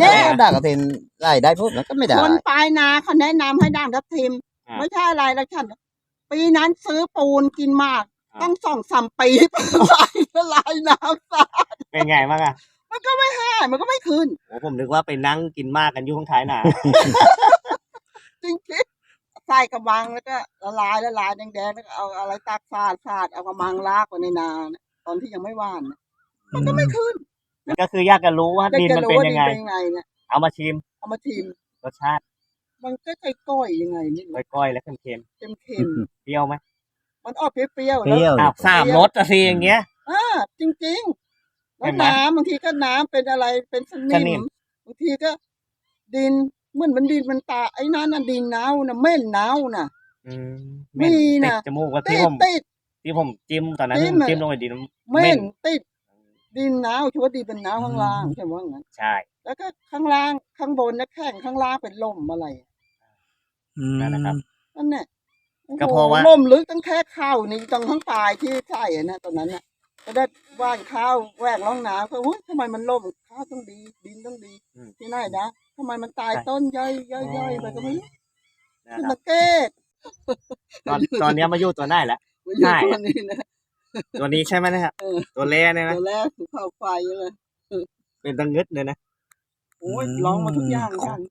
เนี่ได้ยด่างกระถินไล่ได้ปุ๊บแล้วก็ไม่ได้ คนปลายนาเขาแนะนำให้ด่างทับทิม อ่า ไม่ใช่อะไรแล้วฉันปีนั้นซื้อปูนกินมากอ่าต้องสองสามปีละลายละลายน้ำซะเป็นไงบ้างอะมันก็ไม่ให้มันก็ไม่ขึ้นโอ้ผมนึกว่าไปนั่งกินมากกันอยู่ข้างท้ายหนา จริงๆใส่กระมังแล้วก็ละลายละลายแดงๆแล้วก็เอาอะไรตักฟาดฟาดเอากระมังลากไว้ในนานะตอนที่ยังไม่หว่านนะมันก็ไม่ขึ้น ก็คืออยากจะรู้ว่าได้ดินจะมันรู้เป็นว่ายังไงดินเป็นยังไงเนี่ยเอามาชิมเอามาชิมรสชาติมันก็ใจก้อยยังไงนี่ก้อยๆและเค็มเค็มๆเปรี้ยวไหมๆมันออกเปรี้ยวๆเปแล้วรี้ยว อ้าวสามรสอะสิอย่างเงี้ย อ่าจริงๆเห็แล้วนไหมน้ำบางทีก็น้ำเป็นอะไรเป็นสสนินิมม บางทีก็ ดินเหมือนมันดินมันตาไอ้นั่นน่ะดินเน่าน่ะเม่นเน่าน่ะ อืมมีเหน่ะติดจมูกว่าติที่ดผมติดที่ผมจิ้มตอนนั้นจิ้ที่มผมอะ จิ้มลงไปดินเม่เม่นนติด ดินเน่าชัวาดินเป็นเน่าข้างล่างใช่ไหมว่างั้นใช่แล้วก็ข้างล่างข้างบนนะแข้งข้างล่างเป็นล่มอะไรอืม นั่นนะครับ นั่นแหละโอ้โหก็เพราะว่าล่มลึกตั้งแค่เข้านี่ตรงข้างปลายที่ใช่อะนะตอนนั้นน่ะก็ได้ว่านข้าวแหวกร่องน้ำก็อุ้ยทำไมมันล่มข้าวต้องดี ดินต้องดีอืม ที่ไหนนะทำไมมันตายต้นย่อยย่อยย่อยไปก็ไม่รู้นะขึ้นครัมาบเก้ตอนตอนเนี้ยมาอยู่ตัวไหนแล้ว มาอยู่ใช่ตัวนี้นะ ตัวนี้ใช่ไหมนะครับเออ ตัวแร่เนี่ยนะ ตัวแรกคือเข้าไฟเลยเป็นตังงึดเลยนะ โอ้ยร้องมาทุกอย่างกัน